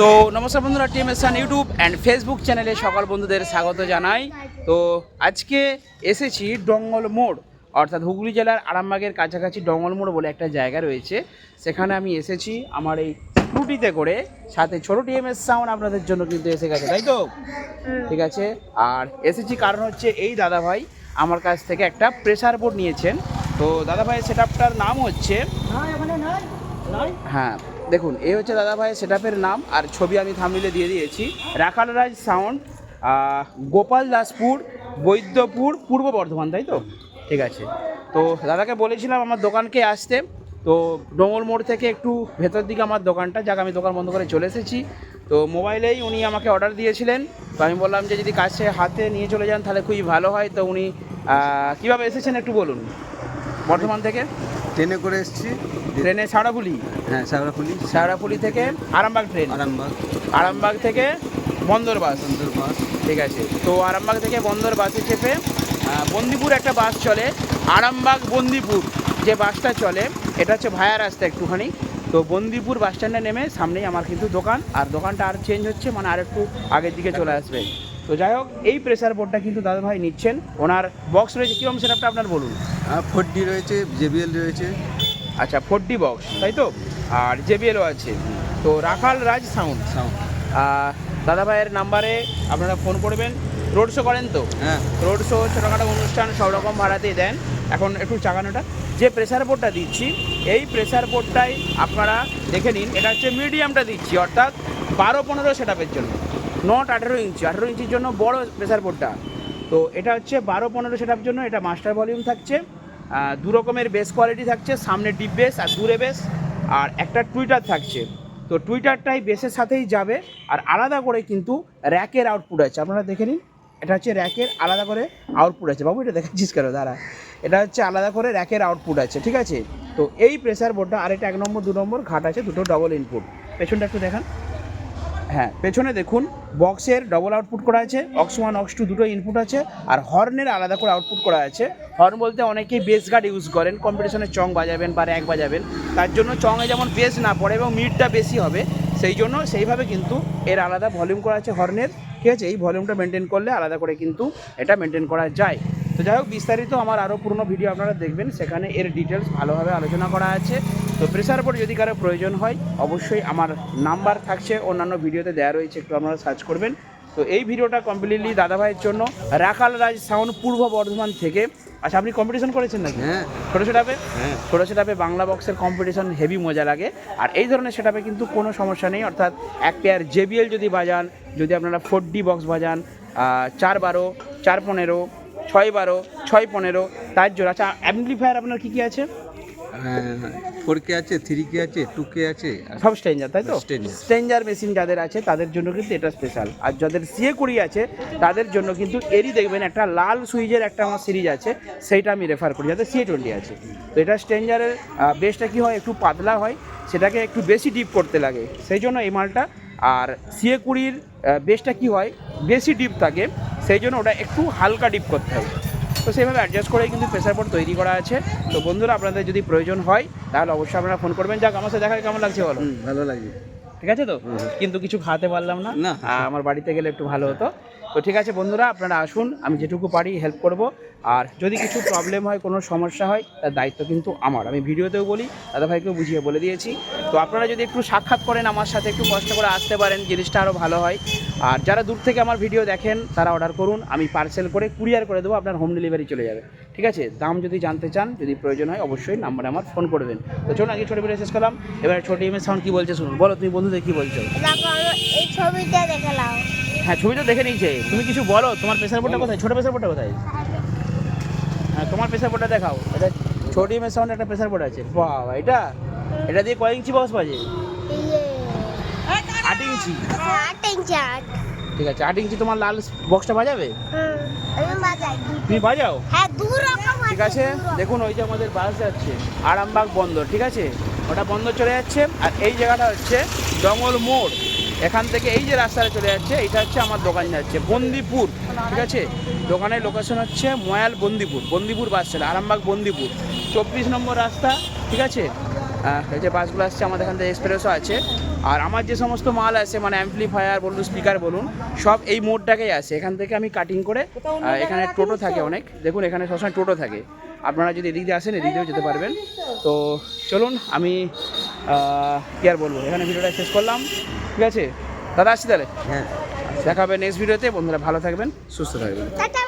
তো নমস্কার বন্ধুরা টিম এসান ইউটিউব অ্যান্ড ফেসবুক চ্যানেলে সকল বন্ধুদের স্বাগত জানাই। তো আজকে এসেছি ডঙ্গল মোড় অর্থাৎ হুগলি জেলার আরামবাগের কাছাকাছি ডঙ্গল মোড় বলে একটা জায়গা রয়েছে। সেখানে আমি এসেছি আমার এই স্কুটিতে করে সাথে ছোটো টিএমএস সাউন্ড আপনাদের জন্য কিন্তু এসে গেছে তাই তো? ঠিক আছে? আর এসেছি কারণ হচ্ছে এই দাদাভাই আমার কাছ থেকে একটা প্রেসার বোর্ড নিয়েছেন। তো দাদাভাইয়ের সেট আপটার নাম হচ্ছে হ্যাঁ দেখুন এই হচ্ছে দাদা ভাইয়ের সেটআপের নাম আর ছবি আমি থামলিলে দিয়ে দিয়েছি। রাখাল রাখালরাজ সাউন্ড গোপাল দাসপুর, বৈদ্যপুর, পূর্ব বর্ধমান, তাই তো? ঠিক আছে। তো দাদাকে বলেছিলাম আমার দোকানকে আসতে। তো ডোঙর মোড় থেকে একটু ভেতর দিকে আমার দোকানটা, যাক আমি দোকান বন্ধ করে চলে এসেছি। তো মোবাইলেই উনি আমাকে অর্ডার দিয়েছিলেন। তো আমি বললাম যে যদি কাছে হাতে নিয়ে চলে যান, তাহলে খুবই ভালো হয়। তো উনি কীভাবে এসেছেন একটু বলুন। বর্ধমান থেকে? ট্রেনে করে এসেছি। ট্রেনে সাউড়াফুলি হ্যাঁ সাগরাফুলি শেওড়াফুলি থেকে আরামবাগ ট্রেন? আরামবাগ। আরামবাগ থেকে বন্দর বাস? সুন্দর বাস। ঠিক আছে। তো আরামবাগ থেকে বন্দর বাসে চেপে বন্দিপুর একটা বাস চলে। আরামবাগ বন্দিপুর যে বাসটা চলে এটা হচ্ছে ভায়া রাস্তা একটুখানি। তো বন্দিপুর বাস স্ট্যান্ডে নেমে সামনেই আমার কিন্তু দোকান। আর দোকানটা আর চেঞ্জ হচ্ছে মানে আর একটু আগের দিকে চলে আসবে। তো যাই হোক এই প্রেসার বোর্ডটা কিন্তু দাদাভাই নিচ্ছেন। ওনার বক্স রয়েছে কীরকম সেটআপটা আপনার বলুন? ফোর ডি রয়েছে জেবিএল রয়েছে। আচ্ছা ফোর ডি বক্স তাই তো? আর জেবিএলও আছে। তো রাখাল রাজ সাউন্ড সাউন্ড দাদা ভাইয়ের নাম্বারে আপনারা ফোন করবেন। রোড শো করেন তো? হ্যাঁ। রোড শো ছোটোখাটো অনুষ্ঠান সব রকম ভাড়াতেই দেন। এখন একটু চাগানোটা। যে প্রেসার বোর্ডটা দিচ্ছি এই প্রেসার বোর্ডটাই আপনারা দেখে নিন। এটা হচ্ছে মিডিয়ামটা দিচ্ছি অর্থাৎ বারো পনেরো সেটআপের জন্য। নট আঠেরো ইঞ্চি, আঠেরো ইঞ্চির জন্য বড় প্রেসার বোর্ডটা তো এটা হচ্ছে বারো পনেরো সেটআপ জন্য, এটা মাস্টার ভলিউম থাকছে। দু রকমের বেস কোয়ালিটি থাকছে, সামনে ডিপ বেস আর দূরে বেস আর একটা টুইটার থাকছে। তো টুইটারটাই বেসের সাথেই যাবে, আর আলাদা করে কিন্তু র্যাকের আউটপুট আছে। আপনারা দেখে নিন, এটা হচ্ছে র্যাকের আলাদা করে আউটপুট আছে। বাবু, এটা দেখাচ্ছিস কেন? দাঁড়া। এটা হচ্ছে আলাদা করে র্যাকের আউটপুট আছে, ঠিক আছে? তো এই প্রেসার বোর্ডটা আরেকটা এক নম্বর, দু নম্বর, ঘাট আছে, দুটো ডবল ইনপুট পেছনটা একটু দেখান। হ্যাঁ পেছনে দেখুন বক্সের ডবল আউটপুট করা আছে অক্স ওয়ান অক্স টু দুটো ইনপুট আছে, আর হর্নের আলাদা করে আউটপুট করা আছে। হর্ন বলতে অনেকেই বেস গার্ড ইউজ করেন কম্পিটিশনে চং বাজাবেন বা র্যাক বাজাবেন, তার জন্য চঙে যেমন বেস না পড়ে এবং মিটটা বেশি হবে, সেই জন্য সেইভাবে কিন্তু এর আলাদা ভলিউম করা আছে হর্নের ঠিক আছে? এই ভলিউমটা মেনটেন করলে আলাদা করে কিন্তু এটা মেনটেন করা যায়। তো যাই হোক, বিস্তারিত আমার আরও পুরনো ভিডিও আপনারা দেখবেন, সেখানে এর ডিটেলস ভালোভাবে আলোচনা করা আছে। তো প্রেসার বোর্ড যদি কারও প্রয়োজন হয় অবশ্যই আমার নাম্বার থাকছে অন্যান্য ভিডিওতে দেওয়া রয়েছে একটু আপনারা সার্চ করবেন। তো এই ভিডিওটা কমপ্লিটলি দাদাভাইয়ের জন্য। রাখাল রাজ সাউন্ড পূর্ব বর্ধমান থেকে। আচ্ছা আপনি কম্পিটিশন করেছেন নাকি? হ্যাঁ। ছোটো সেটাপে হ্যাঁ। ছোটো সেটাপে বাংলা বক্সের কম্পিটিশন হেভি মজা লাগে। আর এই ধরনের সেটাপে কিন্তু কোনো সমস্যা নেই। অর্থাৎ এক পেয়ার জেবিএল যদি বাজান যদি আপনারা ফোর ডি বক্স বাজান চার বারো চার পনেরো ছয় বারো ছয় পনেরো তার জন্য আচ্ছা অ্যাম্পলিফায়ার আপনার কী কী আছে? ফোর কে আছে থ্রি কে আছে টু কে আছে সব স্ট্রেঞ্জার তাই তো? Stranger। স্ট্রেঞ্জার। মেশিন যাদের আছে তাদের জন্য কিন্তু এটা স্পেশাল আর যাদের সিএ কুড়ি আছে তাদের জন্য কিন্তু এরই দেখবেন একটা লাল সুইচের একটা আমার সিরিজ আছে সেইটা আমি রেফার করি যাতে সিএ টোয়েন্টি আছে। তো এটা স্ট্রেঞ্জারের বেসটা কি হয় একটু পাতলা হয় সেটাকে একটু বেশি ডিপ করতে লাগে। সেই জন্য এই মালটা আর সিএ কুড়ির বেসটা কি হয় বেশি ডিপ থাকে সেই জন্য ওটা একটু হালকা ডিপ করতে হয়। তো সেইভাবে অ্যাডজাস্ট করেই কিন্তু প্রেসার বোর্ড তৈরি করা আছে। তো বন্ধুরা আপনাদের যদি প্রয়োজন হয় তাহলে অবশ্যই আপনারা ফোন করবেন। যাক আমার সাথে দেখা কেমন লাগছে বলো? ভালো লাগে ঠিক আছে তো? কিন্তু কিছু খাওয়াতে পারলাম না। না। আমার বাড়িতে গেলে একটু ভালো হতো। তো ঠিক আছে বন্ধুরা আপনারা আসুন আমি যেটুকু পারি হেল্প করব। আর যদি কিছু প্রবলেম হয় কোনো সমস্যা হয় তার দায়িত্ব কিন্তু আমার। আমি ভিডিওতেও বলি দাদা দাদাভাইকেও বুঝিয়ে বলে দিয়েছি। তো আপনারা যদি একটু সাক্ষাৎ করেন আমার সাথে একটু কষ্ট করে আসতে পারেন জিনিসটা আরও ভালো হয়। আর যারা দূর থেকে আমার ভিডিও দেখেন তারা অর্ডার করুন আমি পার্সেল করে কুরিয়ার করে দেবো আপনার হোম ডেলিভারি চলে যাবে। ঠিক আছে? দাম যদি জানতে চান যদি প্রয়োজন হয় অবশ্যই নাম্বারে আমার ফোন করবেন তো চলুন আগে ছোটো ভিডিও শেষ করলাম। এবার ছোটো ইমেজ সাউন্ড কী বলছে শুনুন। বলো তুমি বন্ধুদের কী বলছো? ছবিটা দেখে হ্যাঁ ছবি তো দেখে নিয়েছে। তুমি কিছু বলো তোমার প্রেসার বোর্ডটা কোথায়? ছোটো প্রেসার বোর্ডটা কোথায়? হ্যাঁ তোমার প্রেসার বোর্ডটা দেখাও। এটা ছোট ইমেজ সাউন্ড একটা প্রেসার বোর্ড আছে। বাবা এটা? এটা দিয়ে কয় ইঞ্চি বক্স বাজে? ইঞ্চি। আট ইঞ্চি আট। ঠিক আছে আট ইঞ্চি তোমার লাল বক্সটা বাজাবে? তুমি বাজাও? হ্যাঁ ঠিক আছে? দেখুন ওই যে আমাদের বাস যাচ্ছে আরামবাগ বন্দর ঠিক আছে? ওটা বন্ধ চলে যাচ্ছে আর এই জায়গাটা হচ্ছে জঙ্গল মোড়। এখান থেকে এই যে রাস্তাটা চলে যাচ্ছে এইটা হচ্ছে আমার দোকান যাচ্ছে বন্দিপুর ঠিক আছে? দোকানের লোকেশন হচ্ছে ময়াল বন্দিপুর বন্দিপুর বাস চলে আরামবাগ বন্দিপুর। চব্বিশ নম্বর রাস্তা ঠিক আছে? এই যে বাসগুলো আসছে আমাদের এখান থেকে এক্সপ্রেসও আছে। আর আমার যে সমস্ত মাল আছে মানে অ্যাম্পলিফায়ার বলুন স্পিকার বলুন সব এই মোড়টাকেই আছে। এখান থেকে আমি কাটিং করে এখানে টোটো থাকে অনেক। দেখুন এখানে সবসময় টোটো থাকে। আপনারা যদি এদিক দিয়ে আসেন এদিক দিয়েও যেতে পারবেন। তো চলুন আমি কি আর বলব? এখানে ভিডিওটা শেষ করলাম। ঠিক আছে? দাদা আসছি তাহলে? হ্যাঁ। দেখা হবে নেক্সট ভিডিওতে বন্ধুরা ভালো থাকবেন সুস্থ থাকবেন। টাটা